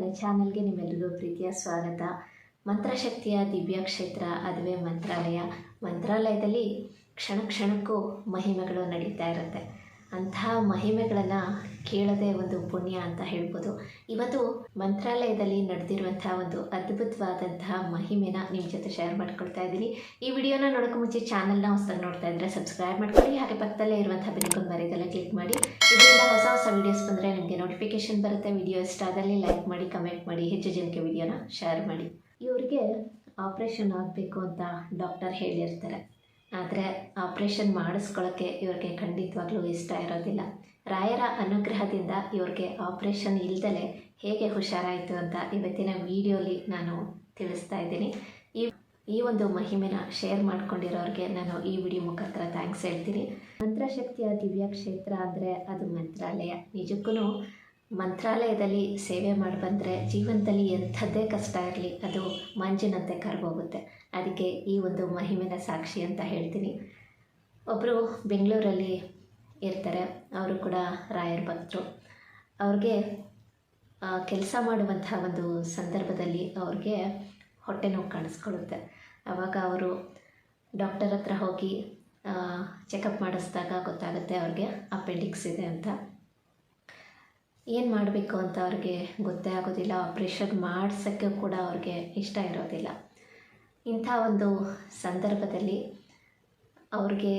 ನನ್ನ ಚಾನಲ್ಗೆ ನಿಮ್ಮೆಲ್ಲರಿಗೂ ಪ್ರೀತಿಯ ಸ್ವಾಗತ. ಮಂತ್ರಶಕ್ತಿಯ ದಿವ್ಯ ಕ್ಷೇತ್ರ, ಅದುವೇ ಮಂತ್ರಾಲಯ. ಮಂತ್ರಾಲಯದಲ್ಲಿ ಕ್ಷಣ ಕ್ಷಣಕ್ಕೂ ಮಹಿಮೆಗಳು ನಡೀತಾ ಇರುತ್ತೆ. ಅಂತಹ ಮಹಿಮೆಗಳನ್ನು ಕೇಳದೆ ಒಂದು ಪುಣ್ಯ ಅಂತ ಹೇಳ್ಬೋದು. ಇವತ್ತು ಮಂತ್ರಾಲಯದಲ್ಲಿ ನಡೆದಿರುವಂತಹ ಒಂದು ಅದ್ಭುತವಾದಂತಹ ಮಹಿಮೆನ ನಿಮ್ಮ ಜೊತೆ ಶೇರ್ ಮಾಡ್ಕೊಳ್ತಾ ಇದ್ದೀನಿ. ಈ ವಿಡಿಯೋನ ನೋಡೋಕೆ ಮುಂಚೆ ಚಾನಲ್ನ ಹೊಸದಾಗಿ ನೋಡ್ತಾ ಇದ್ರೆ ಸಬ್ಸ್ಕ್ರೈಬ್ ಮಾಡ್ಕೊಳ್ಳಿ. ಹಾಗೆ ಪಕ್ಕದಲ್ಲೇ ಇರುವಂತಹ ಬೆಲ್ಕೊಂಡು ಮರೆಯದೆಲ್ಲ ಕ್ಲಿಕ್ ಮಾಡಿ. ಇದರಿಂದ ಹೊಸ ಹೊಸ ವೀಡಿಯೋಸ್ ಬಂದರೆ ನಿಮಗೆ ನೋಟಿಫಿಕೇಶನ್ ಬರುತ್ತೆ. ವಿಡಿಯೋ ಇಷ್ಟ ಆದಲ್ಲಿ ಲೈಕ್ ಮಾಡಿ ಕಮೆಂಟ್ ಮಾಡಿ, ಹೆಚ್ಚು ಜನಕ್ಕೆ ವಿಡಿಯೋನ ಶೇರ್ ಮಾಡಿ. ಇವರಿಗೆ ಆಪ್ರೇಷನ್ ಆಗಬೇಕು ಅಂತ ಡಾಕ್ಟರ್ ಹೇಳಿರ್ತಾರೆ. ಆದರೆ ಆಪ್ರೇಷನ್ ಮಾಡಿಸ್ಕೊಳ್ಳೋಕ್ಕೆ ಇವ್ರಿಗೆ ಖಂಡಿತವಾಗ್ಲೂ ಇಷ್ಟ ಇರೋದಿಲ್ಲ. ರಾಯರ ಅನುಗ್ರಹದಿಂದ ಇವ್ರಿಗೆ ಆಪ್ರೇಷನ್ ಇಲ್ದಲೆ ಹೇಗೆ ಹುಷಾರಾಯಿತು ಅಂತ ಇವತ್ತಿನ ವಿಡಿಯೋಲಿ ನಾನು ತಿಳಿಸ್ತಾ ಇದ್ದೀನಿ. ಈ ಈ ಒಂದು ಮಹಿಮೆನ ಶೇರ್ ಮಾಡ್ಕೊಂಡಿರೋರಿಗೆ ನಾನು ಈ ವಿಡಿಯೋ ಮುಖಾಂತರ ಥ್ಯಾಂಕ್ಸ್ ಹೇಳ್ತೀನಿ. ಮಂತ್ರಶಕ್ತಿಯ ದಿವ್ಯ ಕ್ಷೇತ್ರ ಅಂದರೆ ಅದು ಮಂತ್ರಾಲಯ. ನಿಜಕ್ಕೂ ಮಂತ್ರಾಲಯದಲ್ಲಿ ಸೇವೆ ಮಾಡಿ ಬಂದರೆ ಜೀವನದಲ್ಲಿ ಎಂಥದ್ದೇ ಕಷ್ಟ ಇರಲಿ, ಅದು ಮಂಜಿನಂತೆ ಕರ್ಗೋಗುತ್ತೆ ಅದಕ್ಕೆ ಈ ಒಂದು ಮಹಿಮೆನ ಸಾಕ್ಷಿ ಅಂತ ಹೇಳ್ತೀನಿ. ಒಬ್ಬರು ಬೆಂಗಳೂರಲ್ಲಿ ಇರ್ತಾರೆ, ಅವರು ಕೂಡ ರಾಯರ ಭಕ್ತರು. ಅವ್ರಿಗೆ ಕೆಲಸ ಮಾಡುವಂತಹ ಒಂದು ಸಂದರ್ಭದಲ್ಲಿ ಅವ್ರಿಗೆ ಹೊಟ್ಟೆ ನೋವು ಕಾಣಿಸ್ಕೊಳ್ಳುತ್ತೆ. ಆವಾಗ ಅವರು ಡಾಕ್ಟರ್ ಹತ್ರ ಹೋಗಿ ಚೆಕಪ್ ಮಾಡಿಸ್ದಾಗ ಗೊತ್ತಾಗುತ್ತೆ ಅವ್ರಿಗೆ ಅಪೆಂಡಿಕ್ಸ್ ಇದೆ ಅಂತ. ಏನು ಮಾಡಬೇಕು ಅಂತ ಅವ್ರಿಗೆ ಗೊತ್ತೇ ಆಗೋದಿಲ್ಲ ಆಪ್ರೇಷನ್ ಮಾಡಿಸೋಕ್ಕೆ ಕೂಡ ಅವ್ರಿಗೆ ಇಷ್ಟ ಇರೋದಿಲ್ಲ. ಇಂಥ ಒಂದು ಸಂದರ್ಭದಲ್ಲಿ ಅವ್ರಿಗೆ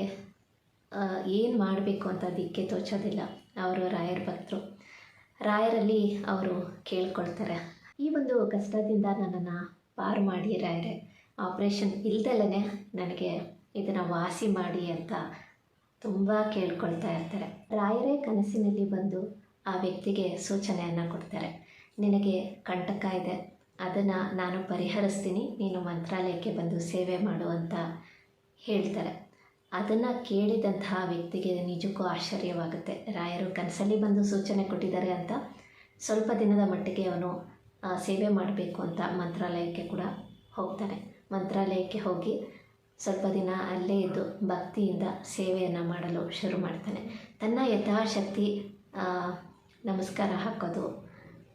ಏನು ಮಾಡಬೇಕು ಅಂತ ದಿಕ್ಕೆ ತೋಚೋದಿಲ್ಲ ಅವರು ರಾಯರ ಭಕ್ತರು. ರಾಯರಲ್ಲಿ ಅವರು ಕೇಳ್ಕೊಳ್ತಾರೆ, ಈ ಒಂದು ಕಷ್ಟದಿಂದ ನನ್ನನ್ನು ಪಾರು ಮಾಡಿ ರಾಯರೇ ಆಪ್ರೇಷನ್ ಇಲ್ದಲೇ ನನಗೆ ಇದನ್ನು ವಾಸಿ ಮಾಡಿ ಅಂತ ತುಂಬ ಕೇಳ್ಕೊಳ್ತಾ ಇರ್ತಾರೆ. ರಾಯರೇ ಕನಸಿನಲ್ಲಿ ಬಂದು ಆ ವ್ಯಕ್ತಿಗೆ ಸೂಚನೆಯನ್ನು ಕೊಡ್ತಾರೆ. ನಿನಗೆ ಕಂಟಕ ಇದೆ. ಅದನ್ನು ನಾನು ಪರಿಹರಿಸ್ತೀನಿ. ನೀನು ಮಂತ್ರಾಲಯಕ್ಕೆ ಬಂದು ಸೇವೆ ಮಾಡು ಅಂತ ಹೇಳ್ತಾರೆ. ಅದನ್ನು ಕೇಳಿದಂತಹ ವ್ಯಕ್ತಿಗೆ ನಿಜಕ್ಕೂ ಆಶ್ಚರ್ಯವಾಗುತ್ತೆ. ರಾಯರು ಕನಸಲ್ಲಿ ಬಂದು ಸೂಚನೆ ಕೊಟ್ಟಿದ್ದಾರೆ ಅಂತ ಸ್ವಲ್ಪ ದಿನದ ಮಟ್ಟಿಗೆ ಅವನು ಸೇವೆ ಮಾಡಬೇಕು ಅಂತ ಮಂತ್ರಾಲಯಕ್ಕೆ ಕೂಡ ಹೋಗ್ತಾನೆ. ಮಂತ್ರಾಲಯಕ್ಕೆ ಹೋಗಿ ಸ್ವಲ್ಪ ದಿನ ಅಲ್ಲೇ ಇದ್ದು ಭಕ್ತಿಯಿಂದ ಸೇವೆಯನ್ನು ಮಾಡಲು ಶುರು ಮಾಡ್ತಾನೆ. ತನ್ನ ಯಥಾಶಕ್ತಿ ನಮಸ್ಕಾರ ಹಾಕೋದು.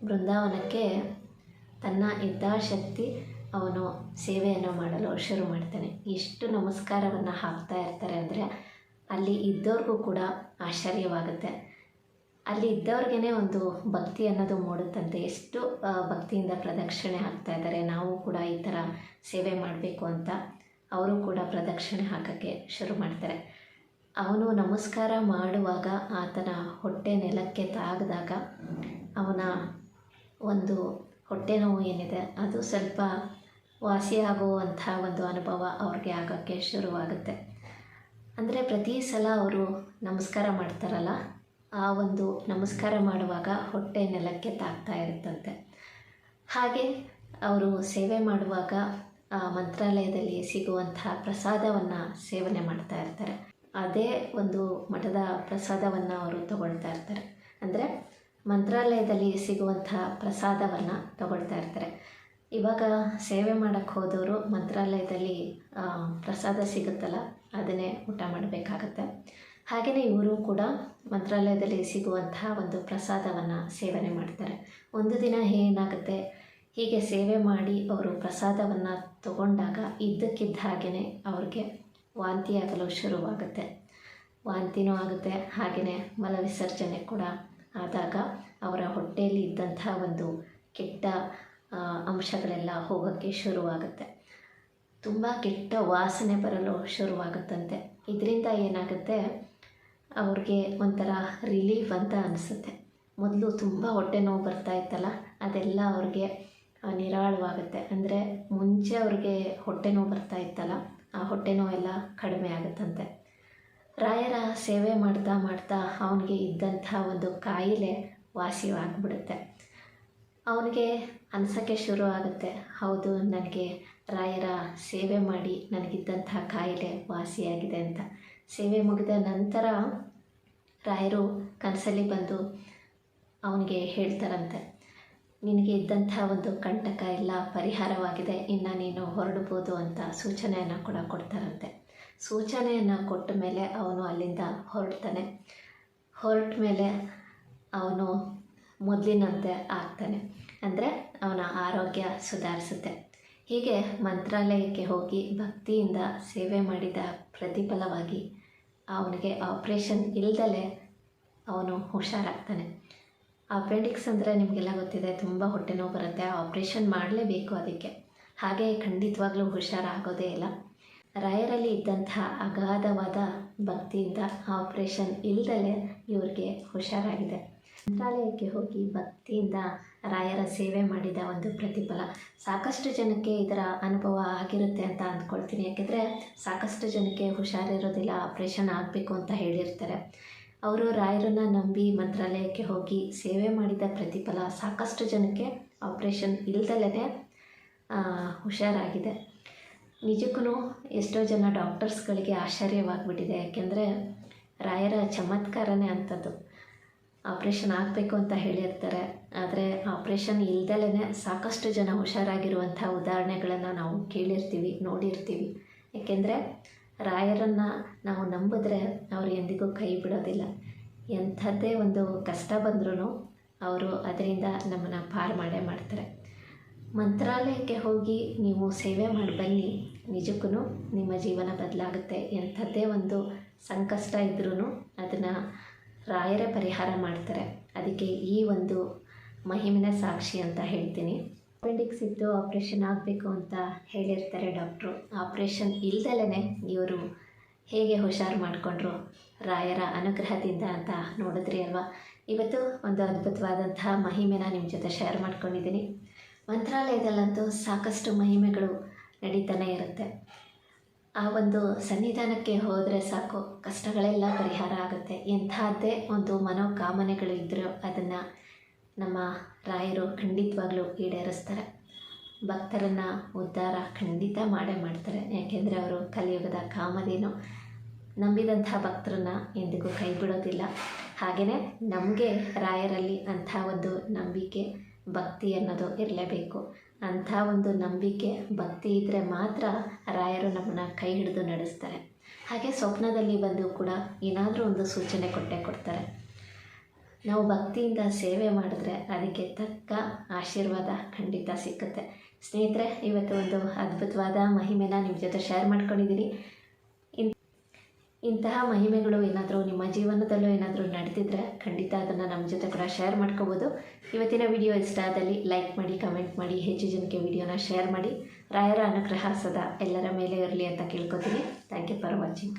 ಬೃಂದಾವನಕ್ಕೆ ತನ್ನ ಯಥಾಶಕ್ತಿ ಅವನು ಸೇವೆಯನ್ನು ಮಾಡಲು ಶುರು ಮಾಡ್ತಾನೆ. ಎಷ್ಟು ನಮಸ್ಕಾರವನ್ನು ಹಾಕ್ತಾ ಇರ್ತಾರೆ ಅಂದರೆ ಅಲ್ಲಿ ಇದ್ದವ್ರಿಗೂ ಕೂಡ ಆಶ್ಚರ್ಯವಾಗುತ್ತೆ. ಅಲ್ಲಿ ಇದ್ದವ್ರಿಗೇ ಒಂದು ಭಕ್ತಿ ಅನ್ನೋದು ಮೂಡುತ್ತಂತೆ. ಎಷ್ಟು ಭಕ್ತಿಯಿಂದ ಪ್ರದಕ್ಷಿಣೆ ಹಾಕ್ತಾ ಇದ್ದಾರೆ. ನಾವು ಕೂಡ ಈ ಥರ ಸೇವೆ ಮಾಡಬೇಕು ಅಂತ ಅವರು ಕೂಡ ಪ್ರದಕ್ಷಿಣೆ ಹಾಕೋಕ್ಕೆ ಶುರು ಮಾಡ್ತಾರೆ. ಅವನು ನಮಸ್ಕಾರ ಮಾಡುವಾಗ ಆತನ ಹೊಟ್ಟೆ ನೆಲಕ್ಕೆ ತಾಗದಾಗ ಅವನ ಒಂದು ಹೊಟ್ಟೆ ನೋವು ಏನಿದೆ, ಅದು ಸ್ವಲ್ಪ ವಾಸಿಯಾಗುವಂಥ ಒಂದು ಅನುಭವ ಅವ್ರಿಗೆ ಆಗೋಕ್ಕೆ ಶುರುವಾಗುತ್ತೆ. ಅಂದರೆ ಪ್ರತಿ ಸಲ ಅವರು ನಮಸ್ಕಾರ ಮಾಡ್ತಾರಲ್ಲ, ಆ ಒಂದು ನಮಸ್ಕಾರ ಮಾಡುವಾಗ ಹೊಟ್ಟೆ ನೆಲಕ್ಕೆ ತಾಗ್ತಾ ಇರುತ್ತಂತೆ. ಹಾಗೆ ಅವರು ಸೇವೆ ಮಾಡುವಾಗ ಮಂತ್ರಾಲಯದಲ್ಲಿ ಸಿಗುವಂಥ ಪ್ರಸಾದವನ್ನು ಸೇವನೆ ಮಾಡ್ತಾ ಇರ್ತಾರೆ. ಅದೇ ಒಂದು ಮಠದ ಪ್ರಸಾದವನ್ನು ಅವರು ತಗೊಳ್ತಾ ಇರ್ತಾರೆ. ಅಂದರೆ ಮಂತ್ರಾಲಯದಲ್ಲಿ ಸಿಗುವಂತಹ ಪ್ರಸಾದವನ್ನು ತಗೊಳ್ತಾ ಇರ್ತಾರೆ. ಇವಾಗ ಸೇವೆ ಮಾಡೋಕ್ಕೆ ಹೋದವರು ಮಂತ್ರಾಲಯದಲ್ಲಿ ಪ್ರಸಾದ ಸಿಗುತ್ತಲ್ಲ, ಅದನ್ನೇ ಊಟ ಮಾಡಬೇಕಾಗತ್ತೆ. ಹಾಗೆಯೇ ಇವರು ಕೂಡ ಮಂತ್ರಾಲಯದಲ್ಲಿ ಸಿಗುವಂತಹ ಒಂದು ಪ್ರಸಾದವನ್ನು ಸೇವನೆ ಮಾಡ್ತಾರೆ. ಒಂದು ದಿನ ಏನಾಗುತ್ತೆ, ಹೀಗೆ ಸೇವೆ ಮಾಡಿ ಅವರು ಪ್ರಸಾದವನ್ನು ತಗೊಂಡಾಗ ಇದ್ದಕ್ಕಿದ್ದ ಹಾಗೆಯೇ ಅವ್ರಿಗೆ ವಾಂತಿಯಾಗಲು ಶುರುವಾಗುತ್ತೆ. ವಾಂತಿನೂ ಆಗುತ್ತೆ. ಹಾಗೆಯೇ ಮಲವಿಸರ್ಜನೆ ಕೂಡ ಆದಾಗ ಅವರ ಹೊಟ್ಟೆಯಲ್ಲಿ ಇದ್ದಂಥ ಒಂದು ಕೆಟ್ಟ ಅಂಶಗಳೆಲ್ಲ ಹೋಗೋಕ್ಕೆ ಶುರುವಾಗುತ್ತೆ. ತುಂಬ ಕೆಟ್ಟ ವಾಸನೆ ಬರಲು ಶುರುವಾಗುತ್ತಂತೆ. ಇದರಿಂದ ಏನಾಗುತ್ತೆ? ಅವ್ರಿಗೆ ಒಂಥರ ರಿಲೀಫ್ ಅಂತ ಅನಿಸುತ್ತೆ. ಮೊದಲು ತುಂಬ ಹೊಟ್ಟೆ ನೋವು ಬರ್ತಾ ಇತ್ತಲ್ಲ, ಅದೆಲ್ಲ ಅವ್ರಿಗೆ ನಿರಾಳವಾಗುತ್ತೆ. ಅಂದರೆ ಮುಂಚೆ ಅವ್ರಿಗೆ ಹೊಟ್ಟೆ ನೋವು ಬರ್ತಾ ಇತ್ತಲ್ಲ ಆ ಹೊಟ್ಟೆ ನೋವೆಲ್ಲ ಕಡಿಮೆ ಆಗುತ್ತಂತೆ. ರಾಯರ ಸೇವೆ ಮಾಡ್ತಾ ಮಾಡ್ತಾ ಅವನಿಗೆ ಇದ್ದಂಥ ಒಂದು ಕಾಯಿಲೆ ವಾಸಿಯಾಗ್ಬಿಡುತ್ತೆ ಅವನಿಗೆ ಅನಿಸೋಕ್ಕೆ ಶುರು ಆಗುತ್ತೆ. ಹೌದು, ನನಗೆ ರಾಯರ ಸೇವೆ ಮಾಡಿ ನನಗಿದ್ದಂಥ ಕಾಯಿಲೆ ವಾಸಿಯಾಗಿದೆ ಅಂತ. ಸೇವೆ ಮುಗಿದ ನಂತರ ರಾಯರು ಕನಸಲ್ಲಿ ಬಂದು ಅವನಿಗೆ ಹೇಳ್ತಾರಂತೆ. ನಿನಗೆ ಇದ್ದಂಥ ಒಂದು ಕಂಟಕ ಎಲ್ಲ ಪರಿಹಾರವಾಗಿದೆ. ಇನ್ನು ನೀನು ಹೊರಡ್ಬೋದು ಅಂತ ಸೂಚನೆಯನ್ನು ಕೂಡ ಕೊಡ್ತಾರಂತೆ. ಸೂಚನೆಯನ್ನು ಕೊಟ್ಟ ಮೇಲೆ ಅವನು ಅಲ್ಲಿಂದ ಹೊರಡ್ತಾನೆ. ಹೊರಟ ಮೇಲೆ ಅವನು ಮೊದಲಿನಂತೆ ಆಗ್ತಾನೆ. ಅಂದರೆ ಅವನ ಆರೋಗ್ಯ ಸುಧಾರಿಸುತ್ತೆ. ಹೀಗೆ ಮಂತ್ರಾಲಯಕ್ಕೆ ಹೋಗಿ ಭಕ್ತಿಯಿಂದ ಸೇವೆ ಮಾಡಿದ ಪ್ರತಿಫಲವಾಗಿ ಅವನಿಗೆ ಆಪ್ರೇಷನ್ ಇಲ್ದಲೆ ಅವನು ಹುಷಾರಾಗ್ತಾನೆ. ಅಪೆಂಡಿಕ್ಸ್ ಅಂದರೆ ನಿಮಗೆಲ್ಲ ಗೊತ್ತಿದೆ, ತುಂಬ ಹೊಟ್ಟೆ ನೋವು ಬರುತ್ತೆ ಆಪ್ರೇಷನ್ ಮಾಡಲೇಬೇಕು ಅದಕ್ಕೆ. ಹಾಗೆ ಖಂಡಿತವಾಗ್ಲೂ ಹುಷಾರಾಗೋದೇ ಇಲ್ಲ. ರಾಯರಲ್ಲಿ ಇದ್ದಂಥ ಅಗಾಧವಾದ ಭಕ್ತಿಯಿಂದ ಆಪ್ರೇಷನ್ ಇಲ್ದಲೆ ಇವ್ರಿಗೆ ಹುಷಾರಾಗಿದೆ. ಮಂತ್ರಾಲಯಕ್ಕೆ ಹೋಗಿ ಭಕ್ತಿಯಿಂದ ರಾಯರ ಸೇವೆ ಮಾಡಿದ ಒಂದು ಪ್ರತಿಫಲ. ಸಾಕಷ್ಟು ಜನಕ್ಕೆ ಇದರ ಅನುಭವ ಆಗಿರುತ್ತೆ ಅಂತ ಅಂದ್ಕೊಳ್ತೀನಿ. ಯಾಕೆಂದರೆ ಸಾಕಷ್ಟು ಜನಕ್ಕೆ ಹುಷಾರಿರೋದಿಲ್ಲ ಆಪ್ರೇಷನ್ ಆಗಬೇಕು ಅಂತ ಹೇಳಿರ್ತಾರೆ. ಅವರು ರಾಯರನ್ನು ನಂಬಿ ಮಂತ್ರಾಲಯಕ್ಕೆ ಹೋಗಿ ಸೇವೆ ಮಾಡಿದ ಪ್ರತಿಫಲ ಸಾಕಷ್ಟು ಜನಕ್ಕೆ ಆಪ್ರೇಷನ್ ಇಲ್ದಲೇ ಹುಷಾರಾಗಿದೆ. ನಿಜಕ್ಕೂ ಎಷ್ಟೋ ಜನ ಡಾಕ್ಟರ್ಸ್ಗಳಿಗೆ ಆಶ್ಚರ್ಯವಾಗಿಬಿಟ್ಟಿದೆ. ಯಾಕೆಂದರೆ ರಾಯರ ಚಮತ್ಕಾರನೇ ಅಂಥದ್ದು. ಆಪ್ರೇಷನ್ ಆಗಬೇಕು ಅಂತ ಹೇಳಿರ್ತಾರೆ. ಆದರೆ ಆಪ್ರೇಷನ್ ಇಲ್ದಲೇ ಸಾಕಷ್ಟು ಜನ ಹುಷಾರಾಗಿರುವಂಥ ಉದಾಹರಣೆಗಳನ್ನು ನಾವು ಕೇಳಿರ್ತೀವಿ, ನೋಡಿರ್ತೀವಿ. ಏಕೆಂದರೆ ರಾಯರನ್ನು ನಾವು ನಂಬಿದ್ರೆ ಅವರು ಎಂದಿಗೂ ಕೈ ಬಿಡೋದಿಲ್ಲ. ಎಂಥದ್ದೇ ಒಂದು ಕಷ್ಟ ಬಂದ್ರೂ ಅವರು ಅದರಿಂದ ನಮ್ಮನ್ನು ಪಾರು ಮಾಡೇ ಮಾಡ್ತಾರೆ. ಮಂತ್ರಾಲಯಕ್ಕೆ ಹೋಗಿ ನೀವು ಸೇವೆ ಮಾಡಿ ಬನ್ನಿ. ನಿಜಕ್ಕೂ ನಿಮ್ಮ ಜೀವನ ಬದಲಾಗುತ್ತೆ. ಎಂಥದ್ದೇ ಒಂದು ಸಂಕಷ್ಟ ಇದ್ರೂ ಅದನ್ನು ರಾಯರೇ ಪರಿಹಾರ ಮಾಡ್ತಾರೆ. ಅದಕ್ಕೆ ಈ ಒಂದು ಮಹಿಮಿನ ಸಾಕ್ಷಿ ಅಂತ ಹೇಳ್ತೀನಿ. ಅಪೆಂಡಿಕ್ಸ್ ಇದ್ದು ಆಪ್ರೇಷನ್ ಆಗಬೇಕು ಅಂತ ಹೇಳಿರ್ತಾರೆ ಡಾಕ್ಟ್ರು. ಆಪ್ರೇಷನ್ ಇಲ್ದಲೇ ಇವರು ಹೇಗೆ ಹುಷಾರು ಮಾಡಿಕೊಂಡ್ರು? ರಾಯರ ಅನುಗ್ರಹದಿಂದ ಅಂತ ನೋಡಿದ್ರಿ ಅಲ್ವಾ? ಇವತ್ತು ಒಂದು ಅದ್ಭುತವಾದಂತಹ ಮಹಿಮೆನ ನಿಮ್ಮ ಜೊತೆ ಶೇರ್ ಮಾಡ್ಕೊಂಡಿದ್ದೀನಿ. ಮಂತ್ರಾಲಯದಲ್ಲಂತೂ ಸಾಕಷ್ಟು ಮಹಿಮೆಗಳು ನಡೀತಾನೆ ಇರುತ್ತೆ. ಆ ಒಂದು ಸನ್ನಿಧಾನಕ್ಕೆ ಹೋದರೆ ಸಾಕು. ಕಷ್ಟಗಳೆಲ್ಲ ಪರಿಹಾರ ಆಗುತ್ತೆ. ಎಂಥದ್ದೇ ಒಂದು ಮನೋಕಾಮನೆಗಳು ಇದ್ದರೂ ಅದನ್ನು ನಮ್ಮ ರಾಯರು ಖಂಡಿತವಾಗ್ಲೂ ಈಡೇರಿಸ್ತಾರೆ. ಭಕ್ತರನ್ನು ಉದ್ಧಾರ ಖಂಡಿತ ಮಾಡೇ ಮಾಡ್ತಾರೆ. ಯಾಕೆಂದರೆ ಅವರು ಕಲಿಯುಗದ ಕಾಮಧೇನು. ನಂಬಿದಂಥ ಭಕ್ತರನ್ನ ಎಂದಿಗೂ ಕೈ ಬಿಡೋದಿಲ್ಲ ಹಾಗೆಯೇ ನಮಗೆ ರಾಯರಲ್ಲಿ ಅಂಥ ಒಂದು ನಂಬಿಕೆ, ಭಕ್ತಿ ಅನ್ನೋದು ಇರಲೇಬೇಕು. ಅಂಥ ಒಂದು ನಂಬಿಕೆ, ಭಕ್ತಿ ಇದ್ದರೆ ಮಾತ್ರ ರಾಯರು ನಮ್ಮನ್ನು ಕೈ ಹಿಡಿದು ನಡೆಸ್ತಾರೆ. ಹಾಗೆ ಸ್ವಪ್ನದಲ್ಲಿ ಬಂದು ಕೂಡ ಏನಾದರೂ ಒಂದು ಸೂಚನೆ ಕೊಟ್ಟೇ ಕೊಡ್ತಾರೆ. ನಾವು ಭಕ್ತಿಯಿಂದ ಸೇವೆ ಮಾಡಿದ್ರೆ ಅದಕ್ಕೆ ತಕ್ಕ ಆಶೀರ್ವಾದ ಖಂಡಿತ ಸಿಕ್ಕುತ್ತೆ. ಸ್ನೇಹಿತರೆ, ಇವತ್ತು ಒಂದು ಅದ್ಭುತವಾದ ಮಹಿಮೆನ ನಿಮ್ಮ ಜೊತೆ ಶೇರ್ ಮಾಡ್ಕೊಂಡಿದ್ದೀನಿ. ಇನ್ ಇಂತಹ ಮಹಿಮೆಗಳು ಏನಾದರೂ ನಿಮ್ಮ ಜೀವನದಲ್ಲೂ ಏನಾದರೂ ನಡೆದಿದ್ರೆ ಖಂಡಿತ ಅದನ್ನು ನಮ್ಮ ಜೊತೆ ಕೂಡ ಶೇರ್ ಮಾಡ್ಕೋಬೋದು. ಇವತ್ತಿನ ವಿಡಿಯೋ ಇಷ್ಟ ಆದಲ್ಲಿ ಲೈಕ್ ಮಾಡಿ ಕಮೆಂಟ್ ಮಾಡಿ, ಹೆಚ್ಚು ಜನಕ್ಕೆ ವಿಡಿಯೋನ ಶೇರ್ ಮಾಡಿ. ರಾಯರ ಅನುಗ್ರಹ ಸದಾ ಎಲ್ಲರ ಮೇಲೆ ಇರಲಿ ಅಂತ ಕೇಳ್ಕೊತೀನಿ. Thank you for watching